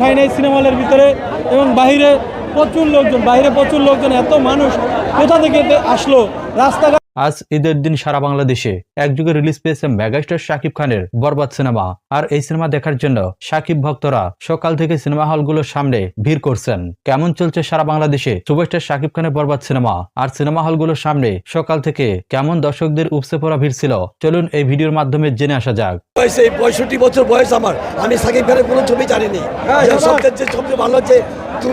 ঠাঁই নেই সিনেমা হলের ভিতরে এবং বাইরে প্রচুর লোকজন বাইরে প্রচুর লোকজন, এত মানুষ কোথা থেকে আসলো? রাস্তাঘাট আজ ঈদের দিন সারা বাংলাদেশে একযুগে রিলিজ পেয়েছে মেগাস্টার শাকিব খানের বরবাদ সিনেমা। আর এই সিনেমা দেখার জন্য শাকিব ভক্তরা সকাল থেকে সিনেমা হলগুলোর সামনে ভিড় করছেন। কেমন চলছে সারা বাংলাদেশে সুপারস্টার শাকিব খানের বরবাদ সিনেমা? আর সিনেমা হলগুলোর সামনে সকাল থেকে কেমন দর্শকদের উপসে পড়া ভিড় ছিল? চলুন এই ভিডিওর মাধ্যমে জেনে আসা যাক। বয়স এই পঁয়ষট্টি বছর বয়স আমার। আমি সাকিব খানের কোনো ছবি জানিনি। সবচেয়ে যে সবচেয়ে ভালো হচ্ছে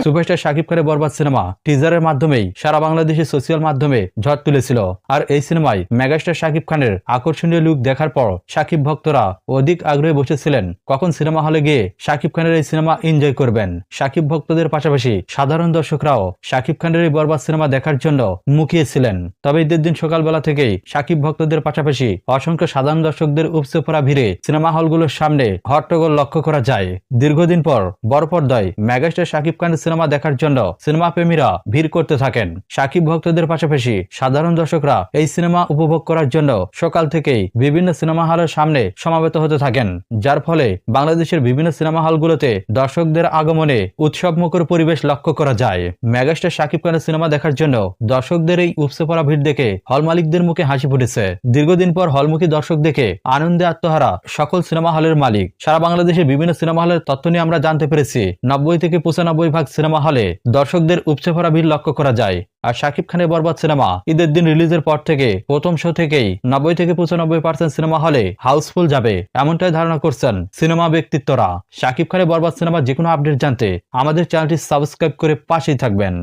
সুপারস্টার শাকিব খানের বরবাদ সিনেমা টিজারের মাধ্যমেই সারা বাংলাদেশে সোশ্যাল মাধ্যমে ঝড় তুলেছিল। আর এই সিনেমায় মেগাস্টার শাকিব খানের আকর্ষণীয় লুক দেখার পর শাকিব ভক্তরা অধিক আগ্রহে বসেছিলেন। কখন সিনেমা হলে গিয়ে শাকিব খানের এই সিনেমা এনজয় করবেন? শাকিব ভক্তদের পাশাপাশি সাধারণ দর্শকরাও শাকিব খানের এই বরবাদ সিনেমা দেখার জন্য মুখিয়েছিলেন। তবে ঈদের দিন সকালবেলা থেকেই শাকিব ভক্তদের পাশাপাশি অসংখ্য সাধারণ দর্শকদের উপসে পড়া ভিড়ে সিনেমা হলগুলোর সামনে হট্টগোল লক্ষ্য করা যায়। দীর্ঘদিন পর বড় পর্দায় মেগাস্টার শাকিব খানের সিনেমা দেখার জন্য সিনেমা প্রেমীরা ভিড় করতে থাকেন। শাকিব ভক্তদের পাশাপাশি সাধারণ দর্শকরা এই সিনেমা উপভোগ করার জন্য সকাল থেকেই বিভিন্ন সিনেমা হলের সামনে সমাবেত হতে থাকেন। যার ফলে বাংলাদেশের বিভিন্ন সিনেমা হলগুলোতে দর্শকদের আগমনে উৎসবমুখর পরিবেশ লক্ষ্য করা যায়। মেগাস্টার শাকিব খানের সিনেমা দেখার জন্য দর্শকদের এই উপসে পড়া ভিড় দেখে হল মালিকদের মুখে হাসি ফুটেছে। দীর্ঘদিন পর হলমুখী দর্শক দেখে আনন্দে আত্মহারা সকল সিনেমা হলের মালিক। সারা বাংলাদেশের বিভিন্ন সিনেমা হলের তথ্য নিয়ে আমরা জানতে পেরেছি। নব্বই থেকে পঁচানব্বই ভাগ সিনেমা হলে দর্শকদের উপচে পড়া ভিড় লক্ষ্য করা যায়। আর শাকিব খানের বরবাদ সিনেমা ঈদের দিন রিলিজের পর থেকে প্রথম শো থেকেই নব্বই থেকে পঁচানব্বই পার্সেন্ট সিনেমা হলে হাউসফুল যাবে, এমনটাই ধারণা করছেন সিনেমা ব্যক্তিত্বরা। শাকিব খানের বরবাদ সিনেমা যে কোনো আপডেট জানতে আমাদের চ্যানেলটি সাবস্ক্রাইব করে পাশেই থাকবেন।